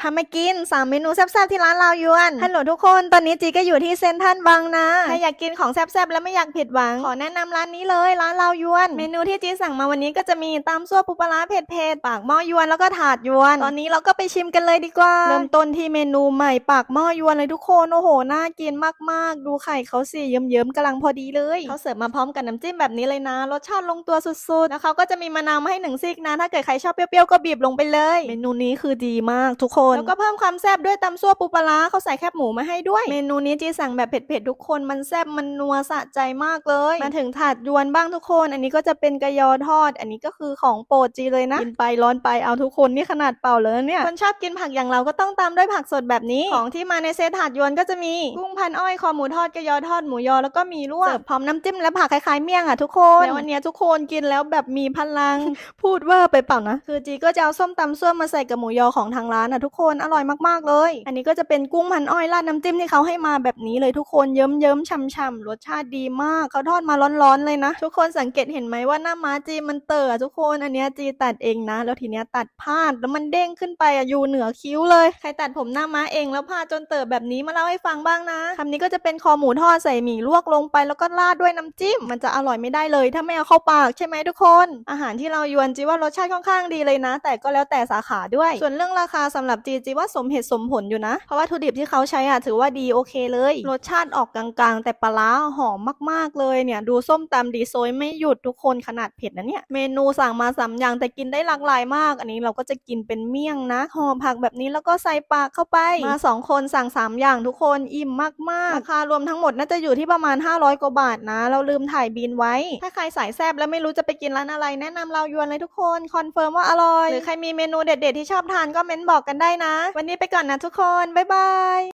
พามากินสามเมนูแซ่บๆที่ร้านเรายวน ฮัลโหลทุกคน ตอนนี้จีก็อยู่ที่เซนทรัลบางนาถ้าอยากกินของแซ่บๆ แล้วไม่อยากผิดหวัง ขอแนะนำร้านนี้เลยร้านเรายวน เมนูที่จีสั่งมาวันนี้ก็จะมีตำซั่วปูปลาเผ็ดๆปากหม้อยวนแล้วก็ถาดยวน ตอนนี้เราก็ไปชิมกันเลยดีกว่า เริ่มต้นที่เมนูใหม่ปากหม้อยวนเลยทุกคน โอ้โห น่ากินมากๆ ดูไข่เขาสิเยิ้มๆกำลังพอดีเลย เขาเสิร์ฟมาพร้อมกับน้ำจิ้มแบบนี้เลยนะ รสชาติลงตัวสุดๆ แล้วเขาก็จะมีมะนาวมาให้หนึ่งซีกนะ ถ้าเกิดใครชอบเปรี้ยวๆ ก็บีบลงไปเลย เมนูนี้คือดีมากทุกคนแล้วก็เพิ่มความแซ่บด้วยตำซั่วปูปลาร้าเขาใส่แคบหมูมาให้ด้วย เมนูนี้จีสั่งแบบเผ็ดๆทุกคนมันแซ่บมันนัวสะใจมากเลย มาถึงถาดยวนบ้างทุกคน อันนี้ก็จะเป็นกระยอทอด อันนี้ก็คือของโปรดจีเลยนะกินไปร้อนไปเอาทุกคนนี่ขนาดเปล่าเลยนะเนี่ยคนชอบกินผักอย่างเราก็ต้องตามด้วยผักสดแบบนี้ ของที่มาในเซตถาดยวนก็จะมีกุ้งพันอ้อยคอหมูทอดกระยอทอดหมูยอแล้วก็มีลวกเสิร์ฟพร้อมน้ำจิ้มและผักคล้ายๆเมี่ยงอะทุกคนแล้ววันเนี้ยทุกคนกินแล้วแบบมีพลังพูดเวอร์ไปเปล่านะ คือจีก็จะเอาส้มตำส้วมมาใส่กับหมูยอของทางร้านอะทุกคนอร่อยมากๆเลย อันนี้ก็จะเป็นกุ้งพันอ้อยราดน้ำจิ้มที่เขาให้มาแบบนี้เลยทุกคนเยิ้มๆช่ำๆรสชาติดีมากเขาทอดมาร้อนๆเลยนะ ทุกคนสังเกตเห็นไหมว่าหน้าม้าจีมันเต๋อทุกคนอันนี้จีตัดเองนะ แล้วทีเนี้ยตัดพลาดแล้วมันเด้งขึ้นไปอะอยู่เหนือคิ้วเลยใครตัดผมหน้าม้าเองแล้วพลาดจนเต๋อแบบนี้มาเล่าให้ฟังบ้างนะคำนี้ก็จะเป็นคอหมูทอดใส่หมี่ลวกลงไปแล้วก็ราดด้วยน้ำจิ้ม มันจะอร่อยไม่ได้เลย ถ้าไม่เอาเข้าปากใช่ไหมทุกคน อาหารที่เรายวนจีว่ารสชาติค่อนข้างดีเลยนะ แต่ก็แล้วแต่สาขาด้วย ส่วนเรื่องราคาสำหรับจีจีว่าสมเหตุสมผลอยู่นะ เพราะวัตถุดิบที่เขาใช้อะถือว่าดีโอเคเลย รสชาติออกกลางๆ แต่ปลาหอมมากๆเลยเนี่ย ดูส้มตำดีโซยไม่หยุดทุกคนขนาดเผ็ดนะเนี่ย เมนูสั่งมาสามอย่างแต่กินได้หลากหลายมาก อันนี้เราก็จะกินเป็นเมี่ยงนะห่อผักแบบนี้แล้วก็ใส่ปากเข้าไปมาสองคนสั่งสามอย่างทุกคนอิ่มมากๆราคารวมทั้งหมดน่าจะอยู่ที่ประมาณ 500กว่าบาทนะ เราลืมถ่ายบินไว้ ถ้าใครสายแซบแล้วไม่รู้จะไปกินร้านอะไรแนะนำเรายวนเลยทุกคนคอนเฟิร์มว่าอร่อยหรือใครมีเมนูเด็ดๆที่ชอบทานก็เม้นบอกกันได้นะ วันนี้ไปก่อนนะทุกคน บ๊ายบาย